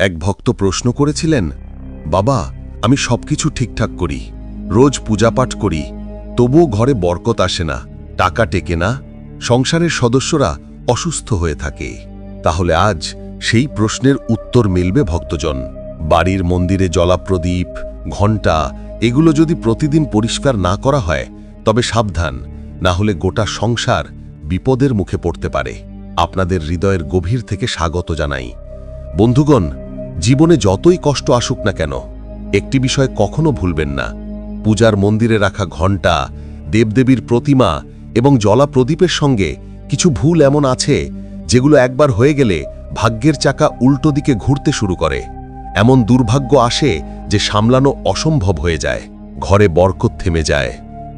এক ভক্ত প্রশ্ন করেছিলেন, বাবা, আমি সবকিছু ঠিকঠাক করি, রোজ পূজাপাঠ করি, তবুও ঘরে বরকত আসে না, টাকা টেকে না, সংসারের সদস্যরা অসুস্থ হয়ে থাকে। তাহলে আজ সেই প্রশ্নের উত্তর মিলবে ভক্তজন। বাড়ির মন্দিরে জলাপ্রদীপ, ঘণ্টা, এগুলো যদি প্রতিদিন পরিষ্কার না করা হয়, তবে সাবধান, না হলে গোটা সংসার বিপদের মুখে পড়তে পারে। আপনাদের হৃদয়ের গভীর থেকে স্বাগত জানাই। বন্ধুগণ জীবনে যতই কষ্ট আসুক না কেন, একটি বিষয় কখনো ভুলবেন না। পূজার মন্দিরে রাখা ঘণ্টা, দেবদেবীর প্রতিমা এবং জলা প্রদীপের সঙ্গে কিছু ভুল এমন আছে, যেগুলো একবার হয়ে গেলে ভাগ্যের চাকা উল্টো দিকে ঘুরতে শুরু করে। এমন দুর্ভাগ্য আসে যে সামলানো অসম্ভব হয়ে যায়, ঘরে বরকত থেমে যায়,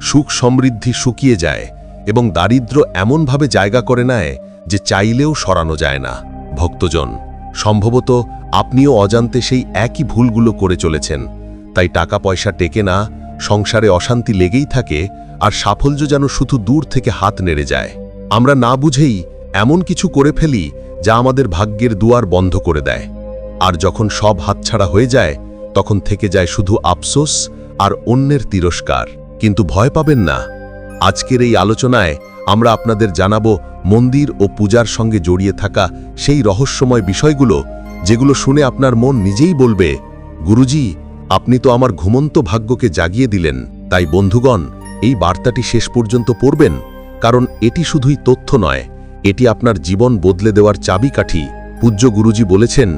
সুখ সমৃদ্ধি শুকিয়ে যায় এবং দারিদ্র এমনভাবে জায়গা করে নেয় যে চাইলেও সরানো যায় না। ভক্তজন সম্ভবত আপনিও অজান্তে সেই একই ভুলগুলো করে চলেছেন। তাই টাকা পয়সা টেকে না, সংসারে অশান্তি লেগেই থাকে, আর সাফল্য যেন শুধু দূর থেকে হাত নেড়ে যায়। আমরা না বুঝেই এমন কিছু করে ফেলি যা আমাদের ভাগ্যের দুয়ার বন্ধ করে দেয়। আর যখন সব হাতছাড়া হয়ে যায়, তখন থেকে যায় শুধু আফসোস আর অন্যের তিরস্কার। কিন্তু ভয় পাবেন না। আজকের এই আলোচনায় আমরা আপনাদের জানাব মন্দির ও পূজার সঙ্গে জড়িয়ে থাকা সেই রহস্যময় বিষয়গুলো, যেগুলো শুনে আপনার মন নিজেই বলবে, গুরুজি, আপনি তো আমার ঘুমন্ত ভাগ্যকে জাগিয়ে দিলেন। তাই বন্ধুগণ, এই বার্তাটি শেষ পর্যন্ত পড়বেন, কারণ এটি শুধুই তথ্য নয়, এটি আপনার জীবন বদলে দেওয়ার চাবিকাঠি। পূজ্য গুরুজি বলেছেন,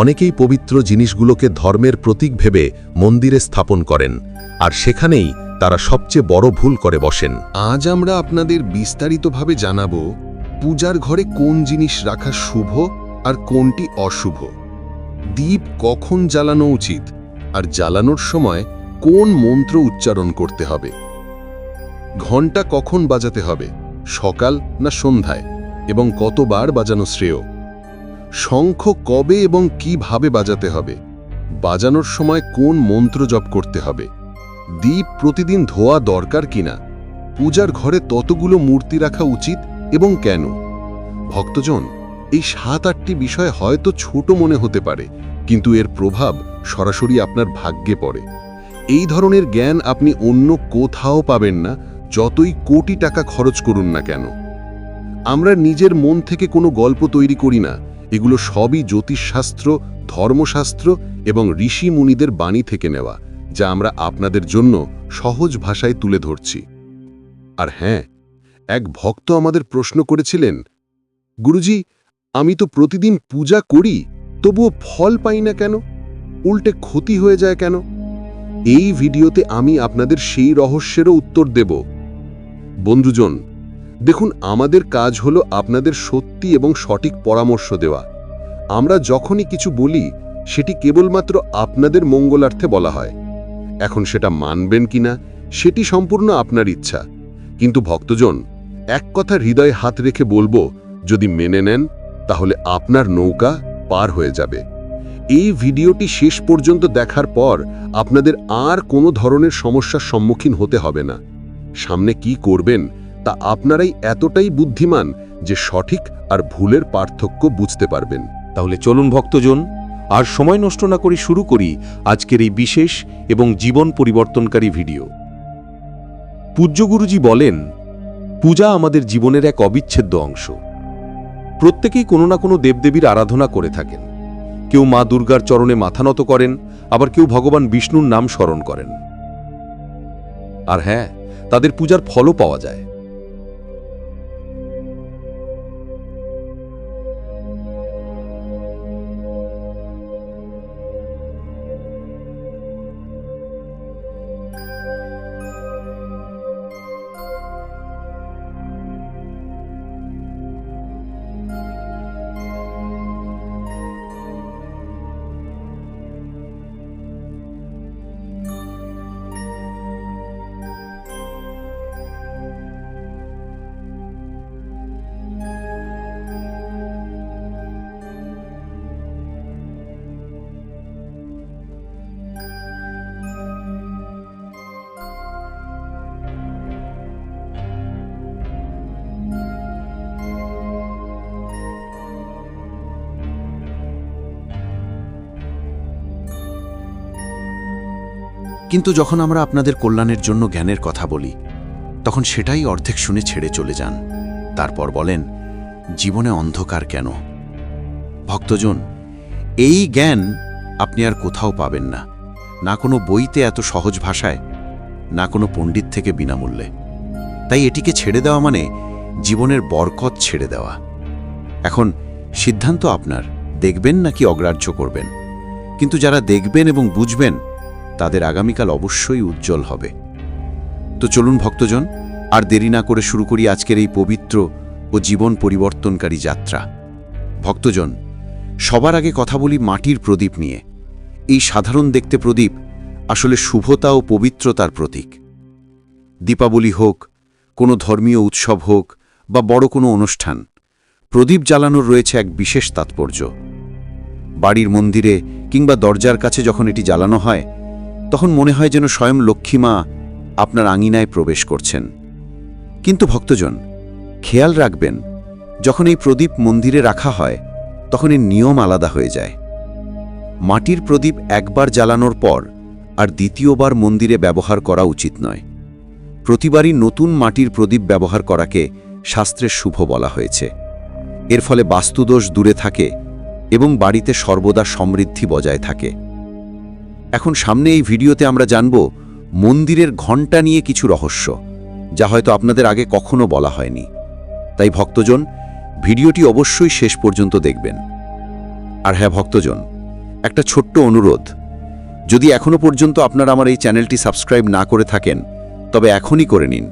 অনেকেই পবিত্র জিনিসগুলোকে ধর্মের প্রতীক ভেবে মন্দিরে স্থাপন করেন, আর সেখানেই তারা সবচেয়ে বড় ভুল করে বসেন। আজ আমরা আপনাদের বিস্তারিতভাবে জানাব পূজার ঘরে কোন জিনিস রাখা শুভ আর কোনটি অশুভ। দীপ কখন জ্বালানো উচিত আর জ্বালানোর সময় কোন মন্ত্র উচ্চারণ করতে হবে। ঘণ্টা কখন বাজাতে হবে, সকাল না সন্ধ্যায়, এবং কতবার বাজানো শ্রেয়? শঙ্খ কবে এবং কীভাবে বাজাতে হবে, বাজানোর সময় কোন মন্ত্র জপ করতে হবে? দ্বীপ প্রতিদিন ধোয়া দরকার কিনা? পূজার ঘরে ততগুলো মূর্তি রাখা উচিত এবং কেন? ভক্তজন, এই সাত আটটি বিষয় হয়তো ছোট মনে হতে পারে, কিন্তু এর প্রভাব সরাসরি আপনার ভাগ্যে পড়ে। এই ধরনের জ্ঞান আপনি অন্য কোথাও পাবেন না, যতই কোটি টাকা খরচ করুন না কেন। আমরা নিজের মন থেকে কোনো গল্প তৈরি করি না, এগুলো সবই জ্যোতিষশাস্ত্র, ধর্মশাস্ত্র এবং ঋষি মুনিদের বাণী থেকে নেওয়া। যা আমরা আপনাদের জন্য সহজ ভাষায় তুলে ধরছি। আর হ্যাঁ এক ভক্ত আমাদের প্রশ্ন করেছিলেন, গুরুজি, আমি তো প্রতিদিন পূজা করি, তবুও ফল পাই না কেন? উল্টে ক্ষতি হয়ে যায় কেন? এই ভিডিওতে আমি আপনাদের সেই রহস্যেরও উত্তর দেব। বন্ধুজন, দেখুন, আমাদের কাজ হলো আপনাদের সত্যি এবং সঠিক পরামর্শ দেওয়া। আমরা যখনই কিছু বলি, সেটি কেবলমাত্র আপনাদের মঙ্গলার্থে বলা হয়। এখন সেটা মানবেন কিনা, সেটি সম্পূর্ণ আপনার ইচ্ছা। কিন্তু ভক্তজন, এক কথা হৃদয়ে হাত রেখে বলব, যদি মেনে নেন, তাহলে আপনার নৌকা পার হয়ে যাবে। এই ভিডিওটি শেষ পর্যন্ত দেখার পর আপনাদের আর কোনো ধরনের সমস্যার সম্মুখীন হতে হবে না। সামনে কি করবেন, তা আপনারাই এতটাই বুদ্ধিমান যে সঠিক আর ভুলের পার্থক্য বুঝতে পারবেন। তাহলে চলুন ভক্তজন আর সময় নষ্ট না করে শুরু করি আজকের এই বিশেষ এবং জীবন পরিবর্তনকারী ভিডিও। পূজ্য গুরুজি বলেন, পূজা আমাদের জীবনের এক অবিচ্ছেদ্য অংশ। প্রত্যেকেই কোনো না কোনো দেবদেবীর আরাধনা করে থাকেন। কেউ মা দুর্গার চরণে মাথা নত করেন, আবার কেউ ভগবান বিষ্ণুর নাম স্মরণ করেন। আর হ্যাঁ তাদের পূজার ফলও পাওয়া যায়। কিন্তু যখন আমরা আপনাদের কল্যাণের জন্য জ্ঞানের কথা বলি, তখন সেটাই অর্ধেক শুনে ছেড়ে চলে যান। তারপর বলেন, জীবনে অন্ধকার কেন? ভক্তজন, এই জ্ঞান আপনি আর কোথাও পাবেন না। না কোনো বইতে এত সহজ ভাষায়, না কোনো পণ্ডিত থেকে বিনামূল্যে। তাই এটিকে ছেড়ে দেওয়া মানে জীবনের বরকত ছেড়ে দেওয়া। এখন সিদ্ধান্ত আপনার, দেখবেন নাকি অগ্রাহ্য করবেন। কিন্তু যারা দেখবেন এবং বুঝবেন তাদের আগামীকাল অবশ্যই উজ্জ্বল হবে। তো চলুন ভক্তজন, আর দেরি না করে শুরু করি আজকের এই পবিত্র ও জীবন পরিবর্তনকারী যাত্রা। ভক্তজন, সবার আগে কথা বলি মাটির প্রদীপ নিয়ে। এই সাধারণ দেখতে প্রদীপ আসলে শুভতা ও পবিত্রতার প্রতীক। দীপাবলি হোক, কোনো ধর্মীয় উৎসব হোক, বা বড় কোনো অনুষ্ঠান, প্রদীপ জ্বালানোর রয়েছে এক বিশেষ তাৎপর্য। বাড়ির মন্দিরে কিংবা দরজার কাছে যখন এটি জ্বালানো হয় তখন মনে হয় যেন স্বয়ং লক্ষ্মীমা আপনার আঙিনায় প্রবেশ করছেন। কিন্তু ভক্তজন, খেয়াল রাখবেন, যখন এই প্রদীপ মন্দিরে রাখা হয়, তখন এর নিয়ম আলাদা হয়ে যায়। মাটির প্রদীপ একবার জ্বালানোর পর আর দ্বিতীয়বার মন্দিরে ব্যবহার করা উচিত নয়। প্রতিবারই নতুন মাটির প্রদীপ ব্যবহার করাকে শাস্ত্রের শুভ বলা হয়েছে। এর ফলে বাস্তুদোষ দূরে থাকে এবং বাড়িতে সর্বদা সমৃদ্ধি বজায় থাকে। এখন সামনে এই ভিডিওতে আমরা জানব মন্দিরের ঘণ্টা নিয়ে কিছু রহস্য, যা হয়তো আপনাদের আগে কখনো বলা হয়নি। তাই ভক্তজন, ভিডিওটি অবশ্যই শেষ পর্যন্ত দেখবেন। আর হ্যাঁ ভক্তজন, একটা ছোট্ট অনুরোধ। যদি এখনও পর্যন্ত আপনারা আমার এই চ্যানেলটি সাবস্ক্রাইব না করে থাকেন, তবে এখনই করে নিন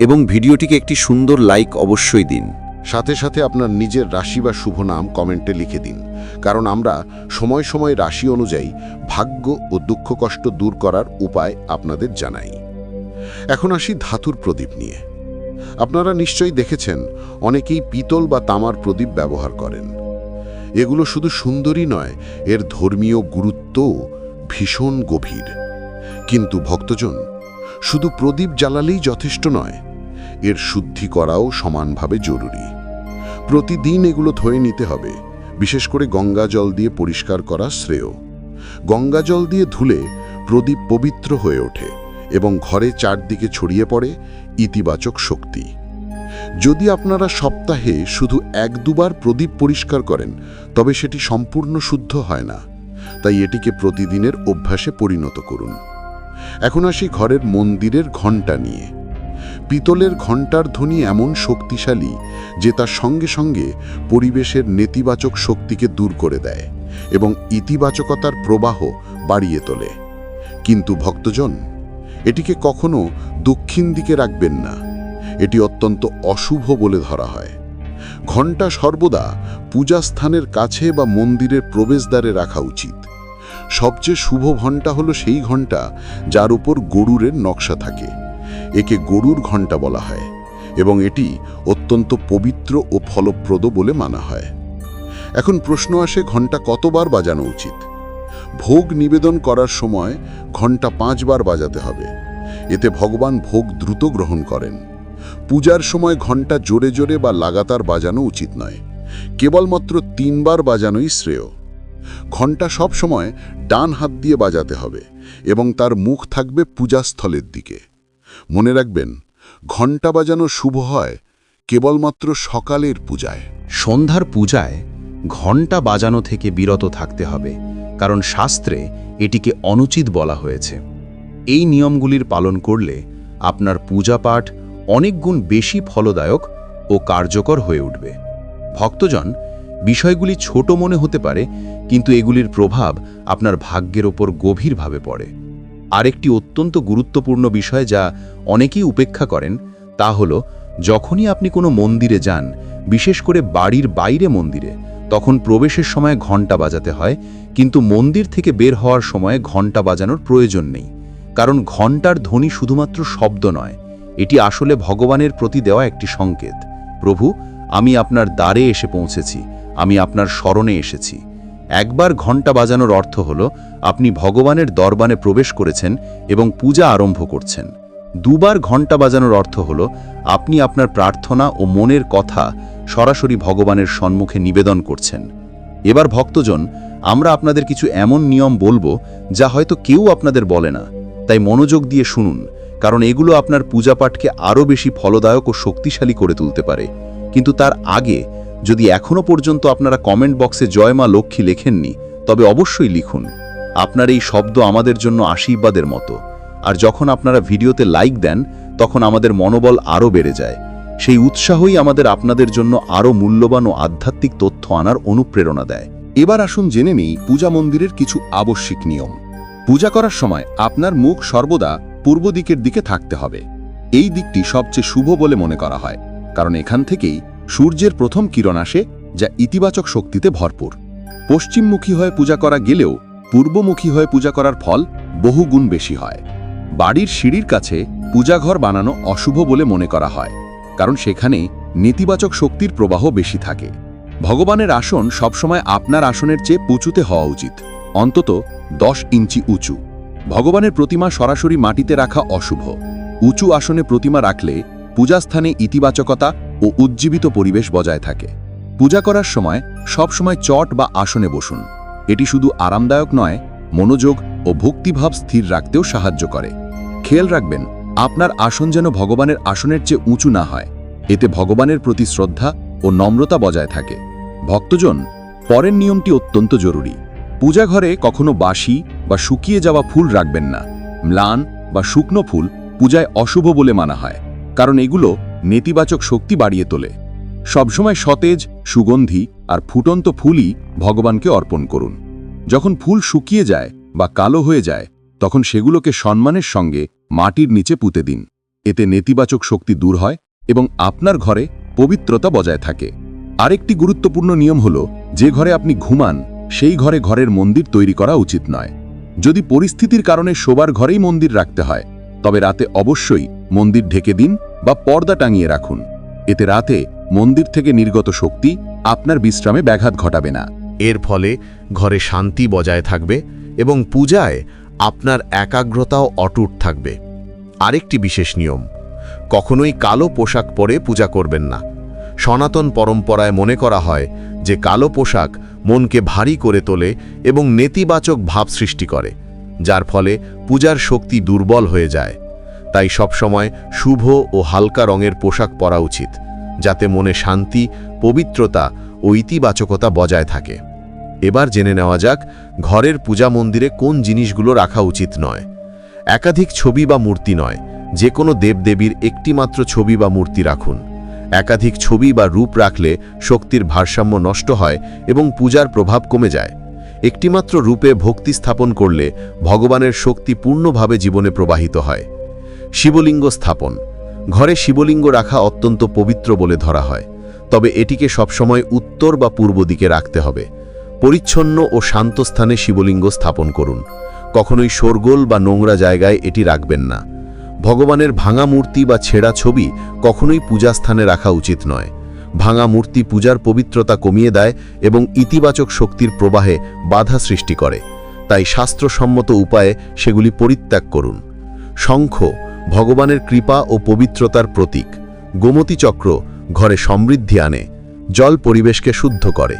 এবং ভিডিওটিকে একটি সুন্দর লাইক অবশ্যই দিন। সাথে সাথে আপনার নিজের রাশি বা শুভ নাম কমেন্টে লিখে দিন। কারণ আমরা সময় সময় রাশি অনুযায়ী ভাগ্য ও দুঃখ কষ্ট দূর করার উপায় আপনাদের জানাই। এখন আসি ধাতুর প্রদীপ নিয়ে। আপনারা নিশ্চয়ই দেখেছেন, অনেকেই পিতল বা তামার প্রদীপ ব্যবহার করেন। এগুলো শুধু সুন্দরী নয়, এর ধর্মীয় গুরুত্বও ভীষণ গভীর। কিন্তু ভক্তজন, শুধু প্রদীপ জ্বালালেই যথেষ্ট নয়, এর শুদ্ধি করাও সমানভাবে জরুরি। প্রতিদিন এগুলো ধুয়ে নিতে হবে, বিশেষ করে গঙ্গা জল দিয়ে পরিষ্কার করা শ্রেয়। গঙ্গা জল দিয়ে ধুলে প্রদীপ পবিত্র হয়ে ওঠে এবং ঘরে চারদিকে ছড়িয়ে পড়ে ইতিবাচক শক্তি। যদি আপনারা সপ্তাহে শুধু এক দুবার প্রদীপ পরিষ্কার করেন, তবে সেটি সম্পূর্ণ শুদ্ধ হয় না। তাই এটিকে প্রতিদিনের অভ্যাসে পরিণত করুন। এখন আসি ঘরের মন্দিরের ঘণ্টা নিয়ে। পিতলের ঘণ্টার ধ্বনি এমন শক্তিশালী যে তার সঙ্গে সঙ্গে পরিবেশের নেতিবাচক শক্তিকে দূর করে দেয় এবং ইতিবাচকতার প্রবাহ বাড়িয়ে তোলে। কিন্তু ভক্তজন, এটিকে কখনো দক্ষিণ দিকে রাখবেন না। এটি অত্যন্ত অশুভ বলে ধরা হয়। ঘণ্টা সর্বদা পূজাস্থানের কাছে বা মন্দিরের প্রবেশদ্বারে রাখা উচিত। সবচেয়ে শুভ ঘণ্টা হলো সেই ঘণ্টা যার উপর গরুরের নকশা থাকে। একে গরুর ঘণ্টা বলা হয় এবং এটি অত্যন্ত পবিত্র ও ফলপ্রদ বলে মানা হয়। এখন প্রশ্ন আসে ঘণ্টা কতবার বাজানো উচিত? ভোগ নিবেদন করার সময় ঘণ্টা পাঁচবার বাজাতে হবে। এতে ভগবান ভোগ দ্রুত গ্রহণ করেন। পূজার সময় ঘণ্টা জোরে জোরে বা লাগাতার বাজানো উচিত নয়। কেবলমাত্র তিনবার বাজানোই শ্রেয়। ঘণ্টা সব সময় ডান হাত দিয়ে বাজাতে হবে এবং তার মুখ থাকবে পূজাস্থলের দিকে। মনে রাখবেন, ঘণ্টা বাজানো শুভ হয় কেবলমাত্র সকালের পূজায়। সন্ধ্যার পূজায় ঘণ্টা বাজানো থেকে বিরত থাকতে হবে, কারণ শাস্ত্রে এটিকে অনুচিত বলা হয়েছে। এই নিয়মগুলির পালন করলে আপনার পূজা পাঠ অনেক গুণ বেশি ফলদায়ক ও কার্যকর হয়ে উঠবে। ভক্তজন, বিষয়গুলি ছোট মনে হতে পারে, কিন্তু এগুলির প্রভাব আপনার ভাগ্যের ওপর গভীরভাবে পড়ে। আরেকটি অত্যন্ত গুরুত্বপূর্ণ বিষয় যা অনেকেই উপেক্ষা করেন, তা হল, যখনই আপনি কোনো মন্দিরে যান, বিশেষ করে বাড়ির বাইরে মন্দিরে, তখন প্রবেশের সময় ঘণ্টা বাজাতে হয়, কিন্তু মন্দির থেকে বের হওয়ার সময় ঘণ্টা বাজানোর প্রয়োজন নেই, কারণ ঘণ্টার ধ্বনি শুধুমাত্র শব্দ নয়, এটি আসলে ভগবানের প্রতি দেওয়া একটি সংকেত। প্রভু, আমি আপনার দ্বারে এসে পৌঁছেছি, আমি আপনার স্মরণে এসেছি। একবার ঘণ্টা বাজানোর অর্থ হল, আপনি ভগবানের দরবানে প্রবেশ করেছেন এবং পূজা আরম্ভ করছেন। দুবার ঘণ্টা বাজানোর অর্থ হল, আপনি আপনার প্রার্থনা ও মনের কথা সরাসরি ভগবানের সম্মুখে নিবেদন করছেন। এবার ভক্তজন, আমরা আপনাদের কিছু এমন নিয়ম বলব যা হয়তো কেউ আপনাদের বলে না। তাই মনোযোগ দিয়ে শুনুন, কারণ এগুলো আপনার পূজাপাঠকে আরও বেশি ফলদায়ক ও শক্তিশালী করে তুলতে পারে। কিন্তু তার আগে যদি এখনও পর্যন্ত আপনারা কমেন্ট বক্সে জয় মা লক্ষ্মী লেখেননি, তবে অবশ্যই লিখুন। আপনার এই শব্দ আমাদের জন্য আশীর্বাদের মতো। আর যখন আপনারা ভিডিওতে লাইক দেন, তখন আমাদের মনোবল আরও বেড়ে যায়। সেই উৎসাহই আমাদের আপনাদের জন্য আরও মূল্যবান ও আধ্যাত্মিক তথ্য আনার অনুপ্রেরণা দেয়। এবার আসুন জেনে নিই পূজা মন্দিরের কিছু আবশ্যিক নিয়ম। পূজা করার সময় আপনার মুখ সর্বদা পূর্ব দিকের দিকে থাকতে হবে। এই দিকটি সবচেয়ে শুভ বলে মনে করা হয়। কারণ এখান থেকেই সূর্যের প্রথম কিরণ আসে, যা ইতিবাচক শক্তিতে ভরপুর। পশ্চিমমুখী হয়ে পূজা করা গেলেও, পূর্বমুখী হয়ে পূজা করার ফল বহুগুণ বেশি হয়। বাড়ির সিঁড়ির কাছে পূজাঘর বানানো অশুভ বলে মনে করা হয়, কারণ সেখানে নেতিবাচক শক্তির প্রবাহ বেশি থাকে। ভগবানের আসন সবসময় আপনার আসনের চেয়ে উঁচুতে হওয়া উচিত, অন্তত দশ ইঞ্চি উঁচু। ভগবানের প্রতিমা সরাসরি মাটিতে রাখা অশুভ। উঁচু আসনে প্রতিমা রাখলে পূজাস্থানে ইতিবাচকতা ও উজ্জীবিত পরিবেশ বজায় থাকে। পূজা করার সময় সবসময় চট বা আসনে বসুন। এটি শুধু আরামদায়ক নয়, মনোযোগ ও ভক্তিভাব স্থির রাখতেও সাহায্য করে। খেয়াল রাখবেন, আপনার আসন যেন ভগবানের আসনের চেয়ে উঁচু না হয়। এতে ভগবানের প্রতি শ্রদ্ধা ও নম্রতা বজায় থাকে। ভক্তজন, পরের নিয়মটি অত্যন্ত জরুরি। পূজাঘরে কখনো বাসি বা শুকিয়ে যাওয়া ফুল রাখবেন না। ম্লান বা শুকনো ফুল পূজায় অশুভ বলে মানা হয়। কারণ এগুলো নেতিবাচক শক্তি বাড়িয়ে তোলে। সবসময় সতেজ, সুগন্ধি আর ফুটন্ত ফুলই ভগবানকে অর্পণ করুন। যখন ফুল শুকিয়ে যায় বা কালো হয়ে যায়, তখন সেগুলোকে সম্মানের সঙ্গে মাটির নিচে পুঁতে দিন। এতে নেতিবাচক শক্তি দূর হয় এবং আপনার ঘরে পবিত্রতা বজায় থাকে। আরেকটি গুরুত্বপূর্ণ নিয়ম হল, যে ঘরে আপনি ঘুমান, সেই ঘরে ঘরের মন্দির তৈরি করা উচিত নয়। যদি পরিস্থিতির কারণে শোবার ঘরেই মন্দির রাখতে হয় তবে রাতে অবশ্যই মন্দির ঢেকে দিন বা পর্দা টাঙিয়ে রাখুন। এতে রাতে মন্দির থেকে নির্গত শক্তি আপনার বিশ্রামে ব্যাঘাত ঘটাবে না। এর ফলে ঘরে শান্তি বজায় থাকবে এবং পূজায় আপনার একাগ্রতাও অটুট থাকবে। আরেকটি বিশেষ নিয়ম, কখনোই কালো পোশাক পরে পূজা করবেন না। সনাতন পরম্পরায় মনে করা হয় যে কালো পোশাক মনকে ভারী করে তোলে এবং নেতিবাচক ভাব সৃষ্টি করে। যার ফলে পূজার শক্তি দুর্বল হয়ে যায়। তাই সবসময় শুভ ও হালকা রঙের পোশাক পরা উচিত, যাতে মনে শান্তি, পবিত্রতা ও ইতিবাচকতা বজায় থাকে। এবার জেনে নেওয়া যাক ঘরের পূজা মন্দিরে কোন জিনিসগুলো রাখা উচিত নয়। একাধিক ছবি বা মূর্তি নয় যে কোনো দেবদেবীর একটিমাত্র ছবি বা মূর্তি রাখুন। একাধিক ছবি বা রূপ রাখলে শক্তির ভারসাম্য নষ্ট হয় এবং পূজার প্রভাব কমে যায়। একটিমাত্র রূপে ভক্তি স্থাপন করলে ভগবানের শক্তি পূর্ণভাবে জীবনে প্রবাহিত হয়। শিবলিঙ্গ স্থাপন। ঘরে শিবলিঙ্গ রাখা অত্যন্ত পবিত্র বলে ধরা হয়। তবে এটিকে সবসময় উত্তর বা পূর্ব দিকে রাখতে হবে। পরিচ্ছন্ন ও শান্ত স্থানে শিবলিঙ্গ স্থাপন করুন। কখনোই শোরগোল বা নোংরা জায়গায় এটি রাখবেন না। ভগবানের ভাঙা মূর্তি বা ছেঁড়া ছবি কখনোই পূজাস্থানে রাখা উচিত নয়। ভাঙা মূর্তি পূজার পবিত্রতা কমিয়ে দেয় এবং ইতিবাচক শক্তির প্রবাহে বাধা সৃষ্টি করে। তাই শাস্ত্রসম্মত উপায়ে সেগুলি পরিত্যাগ করুন। শঙ্খ, ভগবানের কৃপা ও পবিত্রতার প্রতীক। গোমতী চক্র ঘরে সমৃদ্ধি আনে, জল পরিবেশকে শুদ্ধ করে।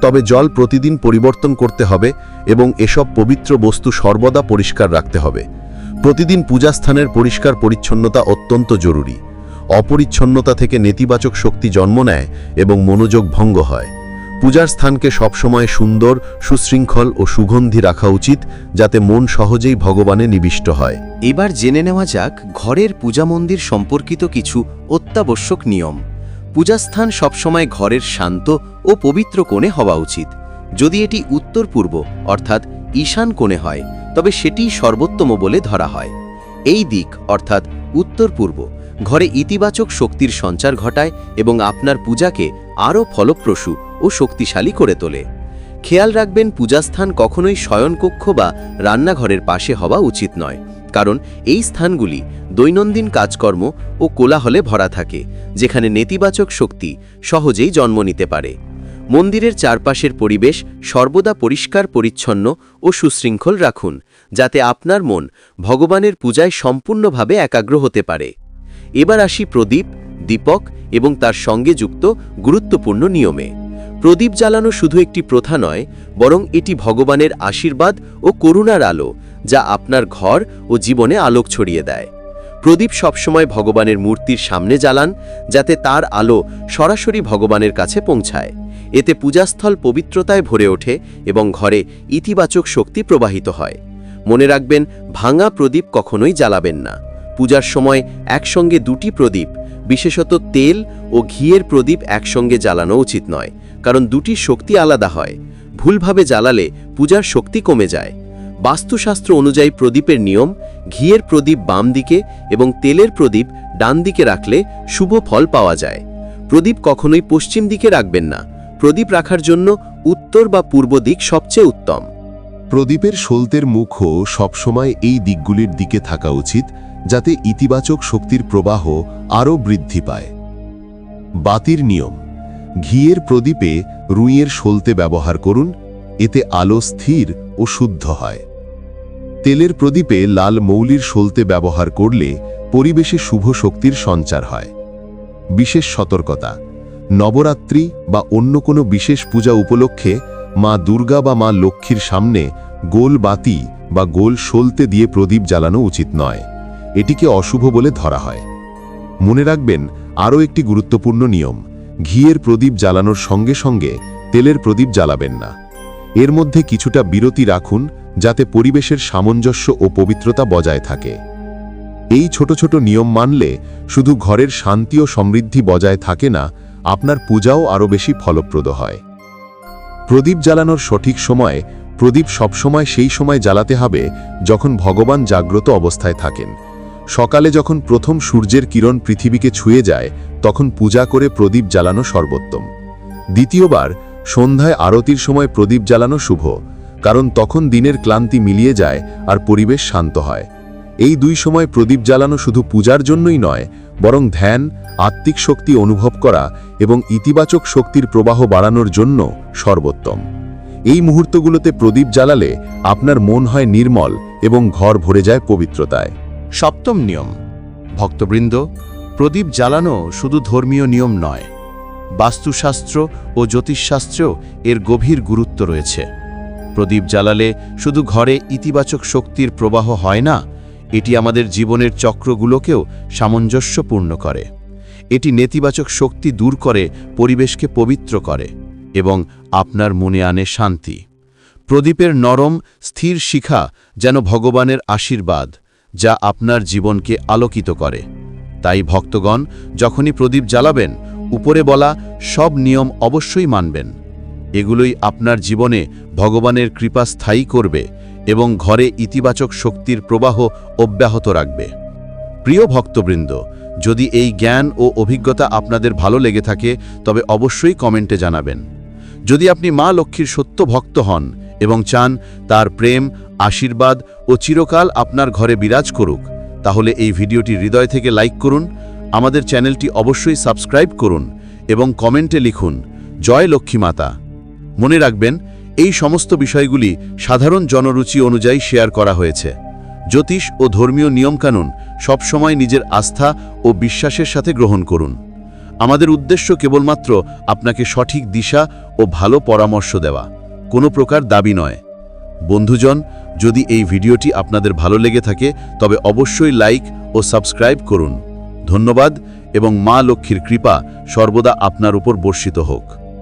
তবে জল প্রতিদিন পরিবর্তন করতে হবে এবং এসব পবিত্র বস্তু সর্বদা পরিষ্কার রাখতে হবে। প্রতিদিন পূজাস্থানের পরিষ্কার পরিচ্ছন্নতা অত্যন্ত জরুরি। অপরিচ্ছন্নতা থেকে নেতিবাচক শক্তি জন্ম নেয় এবং মনোযোগ ভঙ্গ হয়। পূজার স্থানকে সবসময় সুন্দর, সুশৃঙ্খল ও সুগন্ধি রাখা উচিত, যাতে মন সহজেই ভগবানে নিবিষ্ট হয়। এবার জেনে নেওয়া যাক ঘরের পূজা মন্দির সম্পর্কিত কিছু অত্যাবশ্যক নিয়ম। পূজাস্থান সবসময় ঘরের শান্ত ও পবিত্র কোণে হওয়া উচিত। যদি এটি উত্তর পূর্ব, অর্থাৎ ঈশান কোণে হয়, তবে সেটি সর্বোত্তম বলে ধরা হয়। এই দিক, অর্থাৎ উত্তর পূর্ব ঘরে ইতিবাচক শক্তির সঞ্চার ঘটায় এবং আপনার পূজাকে আরও ফলপ্রসূ ও শক্তিশালী করে তোলে। খেয়াল রাখবেন, পূজাস্থান কখনোই শয়নকক্ষ বা রান্নাঘরের পাশে হওয়া উচিত নয়, কারণ এই স্থানগুলি দৈনন্দিন কাজকর্ম ও কোলাহলে ভরা থাকে, যেখানে নেতিবাচক শক্তি সহজেই জন্ম নিতে পারে। মন্দিরের চারপাশের পরিবেশ সর্বদা পরিষ্কার, পরিচ্ছন্ন ও সুশৃঙ্খল রাখুন, যাতে আপনার মন ভগবানের পূজায় সম্পূর্ণভাবে একাগ্র হতে পারে। এবার আসি প্রদীপ, দীপক এবং তার সঙ্গে যুক্ত গুরুত্বপূর্ণ নিয়মে। প্রদীপ জ্বালানো শুধু একটি প্রথা নয়, বরং এটি ভগবানের আশীর্বাদ ও করুণার আলো, যা আপনার ঘর ও জীবনে আলোক ছড়িয়ে দেয়। প্রদীপ সবসময় ভগবানের মূর্তির সামনে জ্বালান, যাতে তার আলো সরাসরি ভগবানের কাছে পৌঁছায়। এতে পূজাস্থল পবিত্রতায় ভরে ওঠে এবং ঘরে ইতিবাচক শক্তি প্রবাহিত হয়। মনে রাখবেন, ভাঙা প্রদীপ কখনোই জ্বালাবেন না। পূজার সময় একসঙ্গে দুটি প্রদীপ, বিশেষত তেল ও ঘিয়ের প্রদীপ একসঙ্গে জ্বালানো উচিত নয়, কারণ দুটি শক্তি আলাদা হয়। ভুলভাবে জ্বালালে পূজার শক্তি কমে যায়। বাস্তুশাস্ত্র অনুযায়ী প্রদীপের নিয়ম, ঘিয়ের প্রদীপ বাম দিকে এবং তেলের প্রদীপ ডান দিকে রাখলে শুভ ফল পাওয়া যায়। প্রদীপ কখনোই পশ্চিম দিকে রাখবেন না। প্রদীপ রাখার জন্য উত্তর বা পূর্ব দিক সবচেয়ে উত্তম। প্রদীপের সলতের মুখও সবসময় এই দিকগুলির দিকে থাকা উচিত যাতে ইতিবাচক শক্তির প্রবাহ আরও বৃদ্ধি পায়। বাতির নিয়ম। ঘিয়ের প্রদীপে রুইয়ের সলতে ব্যবহার করুন, এতে আলো স্থির ও শুদ্ধ হয়। তেলের প্রদীপে লাল মৌলির সলতে ব্যবহার করলে পরিবেশে শুভ শক্তির সঞ্চার হয়। বিশেষ সতর্কতা। নবরাত্রি বা অন্য কোনো বিশেষ পূজা উপলক্ষে মা দুর্গা বা মা লক্ষ্মীর সামনে গোল বাতি বা গোল সলতে দিয়ে প্রদীপ জ্বালানো উচিত নয়। এটিকে অশুভ বলে ধরা হয়। মনে রাখবেন, আরও একটি গুরুত্বপূর্ণ নিয়ম, ঘিয়ের প্রদীপ জ্বালানোর সঙ্গে সঙ্গে তেলের প্রদীপ জ্বালাবেন না। এর মধ্যে কিছুটা বিরতি রাখুন, যাতে পরিবেশের সামঞ্জস্য ও পবিত্রতা বজায় থাকে। এই ছোট ছোট নিয়ম মানলে শুধু ঘরের শান্তি ও সমৃদ্ধি বজায় থাকে না, আপনার পূজাও আরও বেশি ফলপ্রদ হয়। প্রদীপ জ্বালানোর সঠিক সময়, প্রদীপ সবসময় সেই সময় জ্বালাতে হবে যখন ভগবান জাগ্রত অবস্থায় থাকেন। সকালে যখন প্রথম সূর্যের কিরণ পৃথিবীকে ছুঁয়ে যায়, তখন পূজা করে প্রদীপ জ্বালানো সর্বোত্তম। দ্বিতীয়বার, সন্ধ্যায় আরতির সময় প্রদীপ জ্বালানো শুভ, কারণ তখন দিনের ক্লান্তি মিলিয়ে যায় আর পরিবেশ শান্ত হয়। এই দুই সময় প্রদীপ জ্বালানো শুধু পূজার জন্যই নয়, বরং ধ্যান, আত্মিক শক্তি অনুভব করা এবং ইতিবাচক শক্তির প্রবাহ বাড়ানোর জন্য সর্বোত্তম। এই মুহূর্তগুলোতে প্রদীপ জ্বালালে আপনার মন হয় নির্মল এবং ঘর ভরে যায় পবিত্রতায়। সপ্তম নিয়ম। ভক্তবৃন্দ, প্রদীপ জ্বালানো শুধু ধর্মীয় নিয়ম নয়, বাস্তুশাস্ত্র ও জ্যোতিষশাস্ত্রেও এর গভীর গুরুত্ব রয়েছে। প্রদীপ জ্বালালে শুধু ঘরে ইতিবাচক শক্তির প্রবাহ হয় না, এটি আমাদের জীবনের চক্রগুলোকেও সামঞ্জস্যপূর্ণ করে। এটি নেতিবাচক শক্তি দূর করে, পরিবেশকে পবিত্র করে এবং আপনার মনে আনে শান্তি। প্রদীপের নরম, স্থির শিখা যেন ভগবানের আশীর্বাদ। যা আপনার জীবনকে আলোকিত করে। তাই ভক্তগণ, যখনই প্রদীপ জ্বালাবেন, উপরে বলা সব নিয়ম অবশ্যই মানবেন। এগুলোই আপনার জীবনে ভগবানের কৃপা স্থায়ী করবে এবং ঘরে ইতিবাচক শক্তির প্রবাহ অব্যাহত রাখবে। প্রিয় ভক্তবৃন্দ, যদি এই জ্ঞান ও অভিজ্ঞতা আপনাদের ভালো লেগে থাকে, তবে অবশ্যই কমেন্টে জানাবেন। যদি আপনি মা লক্ষ্মীর সত্য ভক্ত হন এবং চান তার প্রেম আশীর্বাদ ও চিরকাল আপনার ঘরে বিরাজ করুক। তাহলে এই ভিডিওটি হৃদয় থেকে লাইক করুন, আমাদের চ্যানেলটি অবশ্যই সাবস্ক্রাইব করুন এবং কমেন্টে লিখুন, জয় লক্ষ্মী মাতা। মনে রাখবেন, এই সমস্ত বিষয়গুলি সাধারণ জনরুচি অনুযায়ী শেয়ার করা হয়েছে। জ্যোতিষ ও ধর্মীয় নিয়মকানুন সবসময় নিজের আস্থা ও বিশ্বাসের সাথে গ্রহণ করুন। আমাদের উদ্দেশ্য কেবলমাত্র আপনাকে সঠিক দিশা ও ভালো পরামর্শ দেওয়া। কোনো প্রকার দাবি নয়। বন্ধুজন, যদি এই ভিডিওটি আপনাদের ভালো লেগে থাকে, তবে অবশ্যই লাইক ও সাবস্ক্রাইব করুন। ধন্যবাদ এবং মা লক্ষ্মীর কৃপা সর্বদা আপনার উপর বর্ষিত হোক।